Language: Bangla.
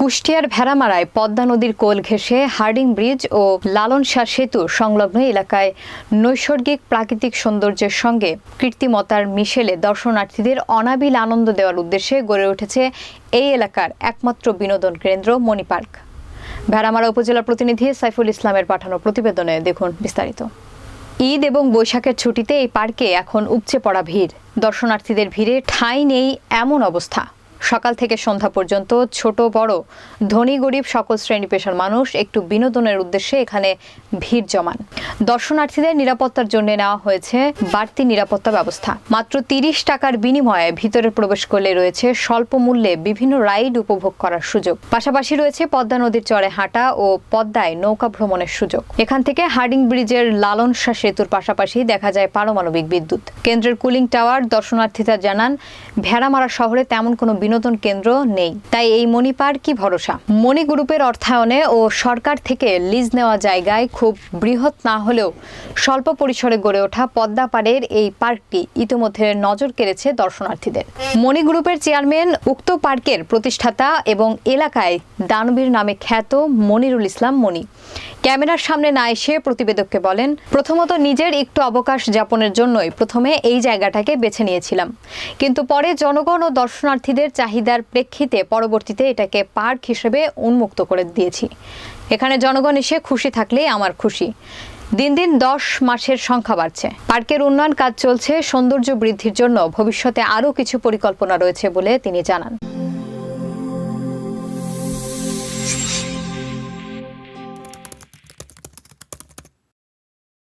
কুষ্টিয়ার ভেড়ামারায় পদ্মা নদীর কোল ঘেঁষে হার্ডিং ব্রিজ ও লালন শাহ সেতু সংলগ্ন এলাকায় নৈসর্গিক প্রাকৃতিক সৌন্দর্যের সঙ্গে কৃত্রিমতার মিশেলে দর্শনার্থীদের অনাবিল আনন্দ দেওয়ার উদ্দেশ্যে গড়ে উঠেছে এই এলাকার একমাত্র বিনোদন কেন্দ্র মণি পার্ক। ভেড়ামারা উপজেলার প্রতিনিধি সাইফুল ইসলামের পাঠানো প্রতিবেদনে দেখুন বিস্তারিত। ঈদ এবং বৈশাখের ছুটিতে এই পার্কে এখন উপচে পড়া ভিড়। দর্শনার্থীদের ভিড়ে ঠাঁই নেই এমন অবস্থা। সকাল থেকে সন্ধ্যা পর্যন্ত ছোট, বড়, ধনী, গরিব সকল শ্রেণি পেশার মানুষ একটু বিনোদনের উদ্দেশ্যে এখানে ভিড় জমান। দর্শনার্থীদের নিরাপত্তার জন্য নেওয়া হয়েছে বাড়তি নিরাপত্তা ব্যবস্থা। মাত্র তিরিশ টাকার বিনিময়ে ভিতরে প্রবেশ করলে রয়েছে স্বল্প মূল্যে বিভিন্ন রাইড উপভোগ করার সুযোগ। পাশাপাশি রয়েছে পদ্মা নদীর চরে হাঁটা ও পদ্মায় নৌকা ভ্রমণের সুযোগ। এখান থেকে হার্ডিং ব্রিজের লালন শাহ সেতুর পাশাপাশি দেখা যায় পারমাণবিক বিদ্যুৎ। কেন্দ্রের কুলিং টাওয়ার দর্শনার্থীরা জানান, ভেড়ামারা শহরে তেমন কোনো বিনোদন কেন্দ্র নেই। তাই এই মণি পার্কই ভরসা? মণি গ্রুপের অর্থায়নে ও সরকার থেকে লিজ নেওয়া জায়গায় খুব বৃহৎ না হলেও স্বল্প পরিসরে গড়ে ওঠা পদ্মা পাড়ের এই পার্কটি ইতিমধ্যে নজর কেড়েছে দর্শনার্থীদের। মণি গ্রুপের চেয়ারম্যান উক্ত পার্কের প্রতিষ্ঠাতা এবং এলাকায় দানবীর নামে খ্যাত মনিরুল ইসলাম মণি। ক্যামেরার সামনে না এসে প্রতিবেদককে বলেন, প্রথমত নিজের একটু অবকাশ যাপনের জন্যই প্রথমে এই জায়গাটাকে বেছে নিয়েছিলাম। কিন্তু পরে জনগণ ও দর্শনার্থীদের চাহিদার প্রেক্ষিতে পরবর্তীতে এটাকে পার্ক হিসেবে উন্মুক্ত করে দিয়েছি। এখানে জনগণ এসে খুশি থাকলেই আমার খুশি। দিন দিন দশ মাসের সংখ্যা বাড়ছে। পার্কের উন্নয়ন কাজ চলছে, সৌন্দর্য বৃদ্ধির জন্য ভবিষ্যতে আরও কিছু পরিকল্পনা রয়েছে বলে তিনি জানান।